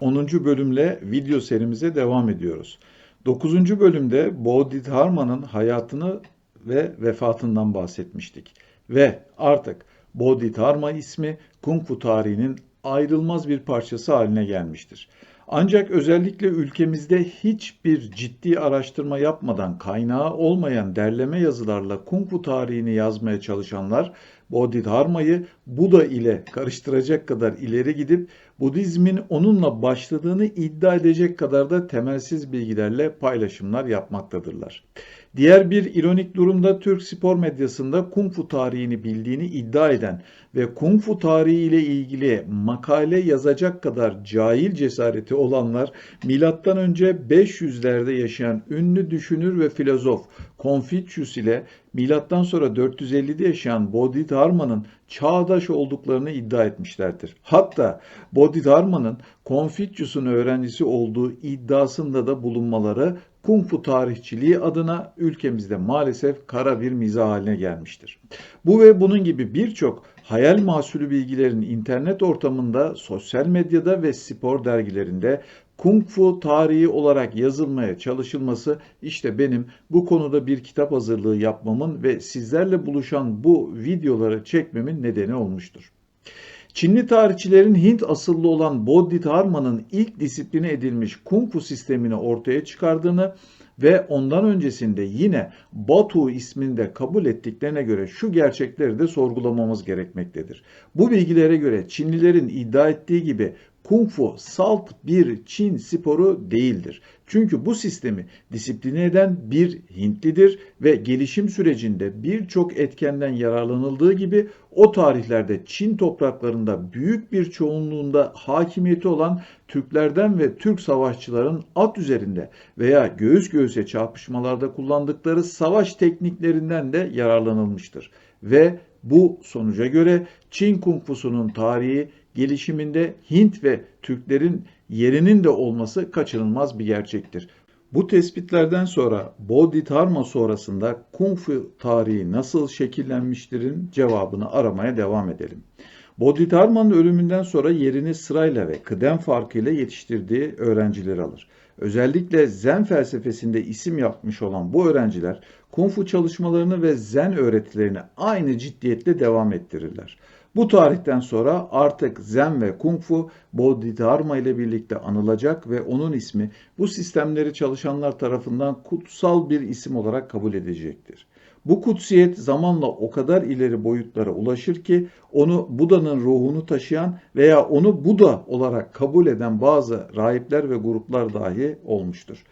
10. bölümle video serimize devam ediyoruz. 9. bölümde Bodhidharma'nın hayatını ve vefatından bahsetmiştik. Ve artık Bodhidharma ismi Kung Fu tarihinin ayrılmaz bir parçası haline gelmiştir. Ancak özellikle ülkemizde hiçbir ciddi araştırma yapmadan kaynağı olmayan derleme yazılarla Kung Fu tarihini yazmaya çalışanlar Bodhidharma'yı Buda ile karıştıracak kadar ileri gidip Budizmin onunla başladığını iddia edecek kadar da temelsiz bilgilerle paylaşımlar yapmaktadırlar. Diğer bir ironik durumda Türk spor medyasında Kung Fu tarihini bildiğini iddia eden ve Kung Fu tarihi ile ilgili makale yazacak kadar cahil cesareti olanlar milattan önce 500'lerde yaşayan ünlü düşünür ve filozof Confucius ile milattan sonra 450'de yaşayan Bodhidharma'nın çağdaş olduklarını iddia etmişlerdir. Hatta Bodhidharma'nın Confucius'un öğrencisi olduğu iddiasında da bulunmaları Kung Fu tarihçiliği adına ülkemizde maalesef kara bir mizah haline gelmiştir. Bu ve bunun gibi birçok hayal mahsulü bilgilerin internet ortamında, sosyal medyada ve spor dergilerinde Kung Fu tarihi olarak yazılmaya çalışılması işte benim bu konuda bir kitap hazırlığı yapmamın ve sizlerle buluşan bu videoları çekmemin nedeni olmuştur. Çinli tarihçilerin Hint asıllı olan Bodhidharma'nın ilk disipline edilmiş Kung Fu sistemini ortaya çıkardığını ve ondan öncesinde yine Batu isminde kabul ettiklerine göre şu gerçekleri de sorgulamamız gerekmektedir. Bu bilgilere göre Çinlilerin iddia ettiği gibi Kung Fu salt bir Çin sporu değildir. Çünkü bu sistemi disipline eden bir Hintlidir ve gelişim sürecinde birçok etkenden yararlanıldığı gibi o tarihlerde Çin topraklarında büyük bir çoğunluğunda hakimiyeti olan Türklerden ve Türk savaşçıların at üzerinde veya göğüs göğüse çarpışmalarda kullandıkları savaş tekniklerinden de yararlanılmıştır. Ve bu sonuca göre Çin Kung Fu'sunun tarihi gelişiminde Hint ve Türklerin yerinin de olması kaçınılmaz bir gerçektir. Bu tespitlerden sonra Bodhidharma sonrasında Kung Fu tarihi nasıl şekillenmiştirin cevabını aramaya devam edelim. Bodhidharma'nın ölümünden sonra yerini sırayla ve kıdem farkıyla yetiştirdiği öğrencileri alır. Özellikle Zen felsefesinde isim yapmış olan bu öğrenciler Kung Fu çalışmalarını ve Zen öğretilerini aynı ciddiyetle devam ettirirler. Bu tarihten sonra artık Zen ve Kung Fu Bodhidharma ile birlikte anılacak ve onun ismi bu sistemleri çalışanlar tarafından kutsal bir isim olarak kabul edecektir. Bu kutsiyet zamanla o kadar ileri boyutlara ulaşır ki onu Buda'nın ruhunu taşıyan veya onu Buda olarak kabul eden bazı rahipler ve gruplar dahi olmuştur.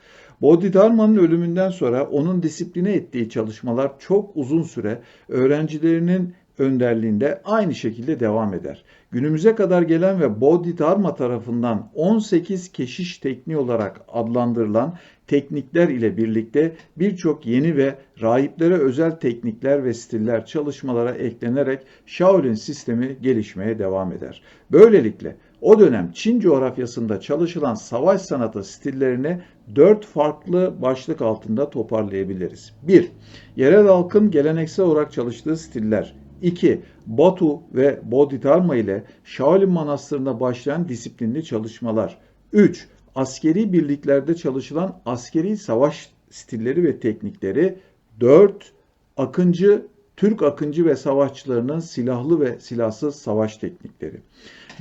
Bodhidharma'nın ölümünden sonra onun disipline ettiği çalışmalar çok uzun süre öğrencilerinin önderliğinde aynı şekilde devam eder. Günümüze kadar gelen ve Bodhidharma tarafından 18 keşiş tekniği olarak adlandırılan teknikler ile birlikte birçok yeni ve rahiplere özel teknikler ve stiller çalışmalara eklenerek Shaolin sistemi gelişmeye devam eder. Böylelikle o dönem Çin coğrafyasında çalışılan savaş sanatı stillerini dört farklı başlık altında toparlayabiliriz. 1. Yerel halkın geleneksel olarak çalıştığı stiller. 2. Batu ve Bodhidharma ile Shaolin Manastırı'nda başlayan disiplinli çalışmalar. 3. Askeri birliklerde çalışılan askeri savaş stilleri ve teknikleri. 4. Akıncı, Türk akıncı ve savaşçılarının silahlı ve silahsız savaş teknikleri.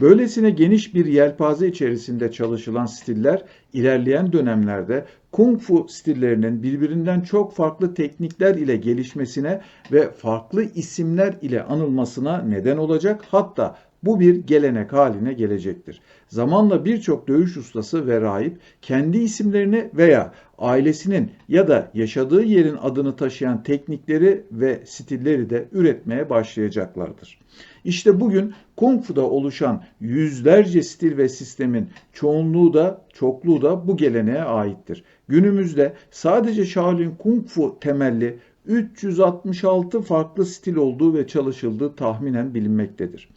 Böylesine geniş bir yelpaze içerisinde çalışılan stiller ilerleyen dönemlerde Kung Fu stillerinin birbirinden çok farklı teknikler ile gelişmesine ve farklı isimler ile anılmasına neden olacak. Hatta bu bir gelenek haline gelecektir. Zamanla birçok dövüş ustası ve rahip kendi isimlerini veya ailesinin ya da yaşadığı yerin adını taşıyan teknikleri ve stilleri de üretmeye başlayacaklardır. İşte bugün Kung Fu'da oluşan yüzlerce stil ve sistemin çoğunluğu da çokluğu da bu geleneğe aittir. Günümüzde sadece Shaolin Kung Fu temelli 366 farklı stil olduğu ve çalışıldığı tahminen bilinmektedir.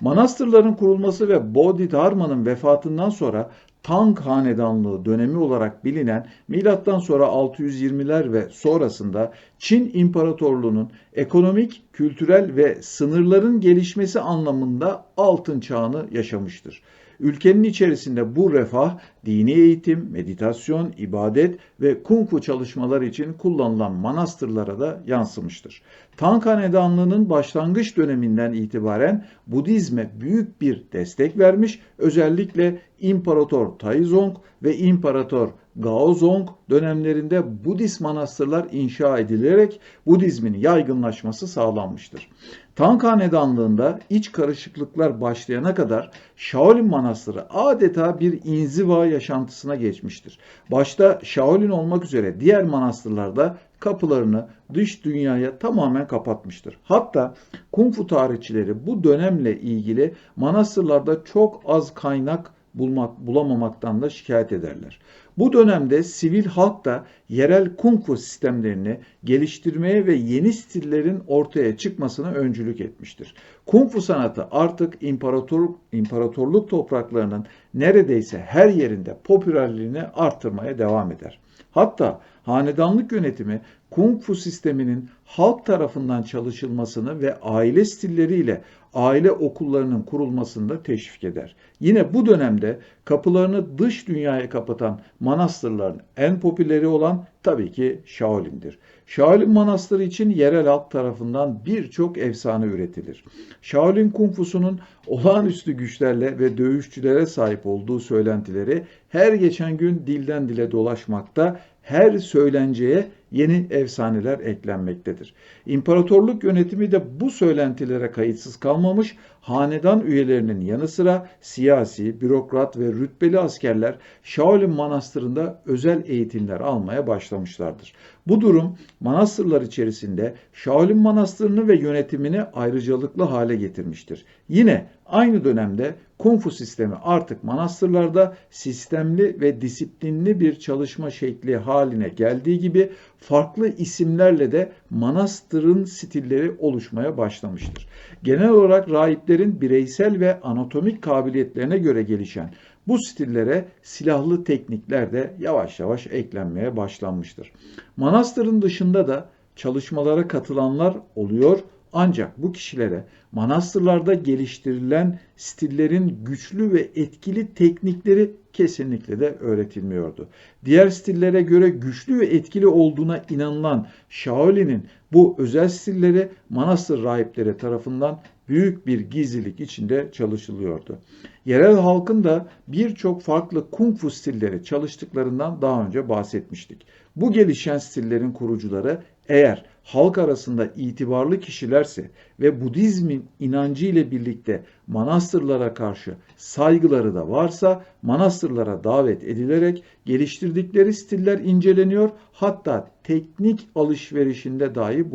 Manastırların kurulması ve Bodhidharma'nın vefatından sonra Tang Hanedanlığı dönemi olarak bilinen milattan sonra 620'ler ve sonrasında Çin İmparatorluğu'nun ekonomik, kültürel ve sınırların gelişmesi anlamında altın çağını yaşamıştır. Ülkenin içerisinde bu refah dini eğitim, meditasyon, ibadet ve kung fu çalışmaları için kullanılan manastırlara da yansımıştır. Tang Hanedanlığı'nın başlangıç döneminden itibaren Budizme büyük bir destek vermiş, özellikle İmparator Taizong ve İmparator Gaozong dönemlerinde Budist manastırlar inşa edilerek Budizmin yaygınlaşması sağlanmıştır. Tang Hanedanlığı'nda iç karışıklıklar başlayana kadar Shaolin Manastırı adeta bir inziva yaşantısına geçmiştir. Başta Shaolin olmak üzere diğer manastırlarda kapılarını dış dünyaya tamamen kapatmıştır. Hatta Kung Fu tarihçileri bu dönemle ilgili manastırlarda çok az kaynak bulmak, bulamamaktan da şikayet ederler. Bu dönemde sivil halk da yerel kung fu sistemlerini geliştirmeye ve yeni stillerin ortaya çıkmasına öncülük etmiştir. Kung fu sanatı artık imparator, imparatorluk topraklarının neredeyse her yerinde popülerliğini arttırmaya devam eder. Hatta hanedanlık yönetimi Kung Fu sisteminin halk tarafından çalışılmasını ve aile stilleriyle aile okullarının kurulmasını da teşvik eder. Yine bu dönemde kapılarını dış dünyaya kapatan manastırların en popüleri olan tabii ki Shaolin'dir. Shaolin Manastırı için yerel halk tarafından birçok efsane üretilir. Shaolin Kung Fu'sunun olağanüstü güçlerle ve dövüşçülere sahip olduğu söylentileri her geçen gün dilden dile dolaşmakta, her söylenceye yeni efsaneler eklenmektedir. İmparatorluk yönetimi de bu söylentilere kayıtsız kalmamış, hanedan üyelerinin yanı sıra siyasi, bürokrat ve rütbeli askerler Shaolin Manastırı'nda özel eğitimler almaya başlamışlardır. Bu durum manastırlar içerisinde Shaolin Manastırı'nı ve yönetimini ayrıcalıklı hale getirmiştir. Yine aynı dönemde Kung Fu sistemi artık manastırlarda sistemli ve disiplinli bir çalışma şekli haline geldiği gibi farklı isimlerle de manastırın stilleri oluşmaya başlamıştır. Genel olarak rahiplerin bireysel ve anatomik kabiliyetlerine göre gelişen bu stillere silahlı teknikler de yavaş yavaş eklenmeye başlanmıştır. Manastırın dışında da çalışmalara katılanlar oluyor ancak bu kişilere manastırlarda geliştirilen stillerin güçlü ve etkili teknikleri kesinlikle de öğretilmiyordu. Diğer stillere göre güçlü ve etkili olduğuna inanılan Shaolin'in bu özel stilleri manastır rahipleri tarafından büyük bir gizlilik içinde çalışılıyordu. Yerel halkın da birçok farklı kung fu stilleri çalıştıklarından daha önce bahsetmiştik. Bu gelişen stillerin kurucuları eğer halk arasında itibarlı kişilerse ve Budizmin inancı ile birlikte manastırlara karşı saygıları da varsa manastırlara davet edilerek geliştirdikleri stiller inceleniyor hatta teknik alışverişinde dahi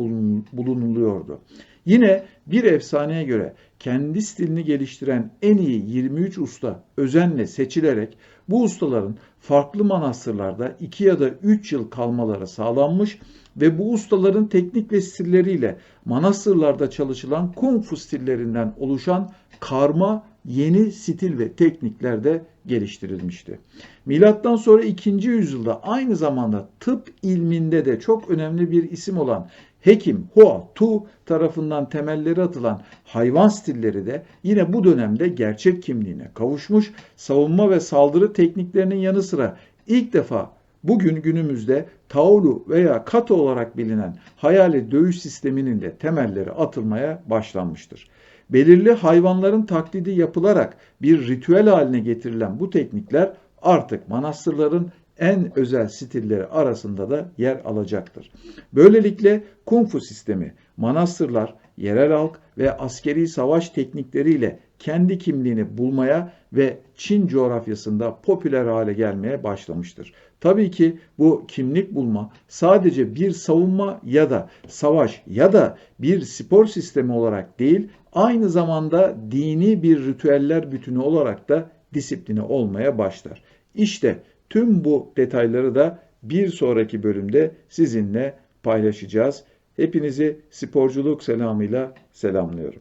bulunuluyordu. Yine bir efsaneye göre kendi stilini geliştiren en iyi 23 usta özenle seçilerek bu ustaların farklı manastırlarda 2 ya da 3 yıl kalmaları sağlanmış ve bu ustaların teknik ve stilleriyle manastırlarda çalışılan kung fu stillerinden oluşan karma yeni stil ve teknikler de geliştirilmişti. Milattan sonra 2. yüzyılda aynı zamanda tıp ilminde de çok önemli bir isim olan Hekim Hua Tu tarafından temelleri atılan hayvan stilleri de yine bu dönemde gerçek kimliğine kavuşmuş, savunma ve saldırı tekniklerinin yanı sıra ilk defa bugün günümüzde Taolu veya Kato olarak bilinen hayali dövüş sisteminin de temelleri atılmaya başlanmıştır. Belirli hayvanların taklidi yapılarak bir ritüel haline getirilen bu teknikler artık manastırların en özel stilleri arasında da yer alacaktır. Böylelikle Kung Fu sistemi manastırlar, yerel halk ve askeri savaş teknikleriyle kendi kimliğini bulmaya ve Çin coğrafyasında popüler hale gelmeye başlamıştır. Tabii ki bu kimlik bulma sadece bir savunma ya da savaş ya da bir spor sistemi olarak değil, aynı zamanda dini bir ritüeller bütünü olarak da disipline olmaya başlar. İşte tüm bu detayları da bir sonraki bölümde sizinle paylaşacağız. Hepinizi sporculuk selamıyla selamlıyorum.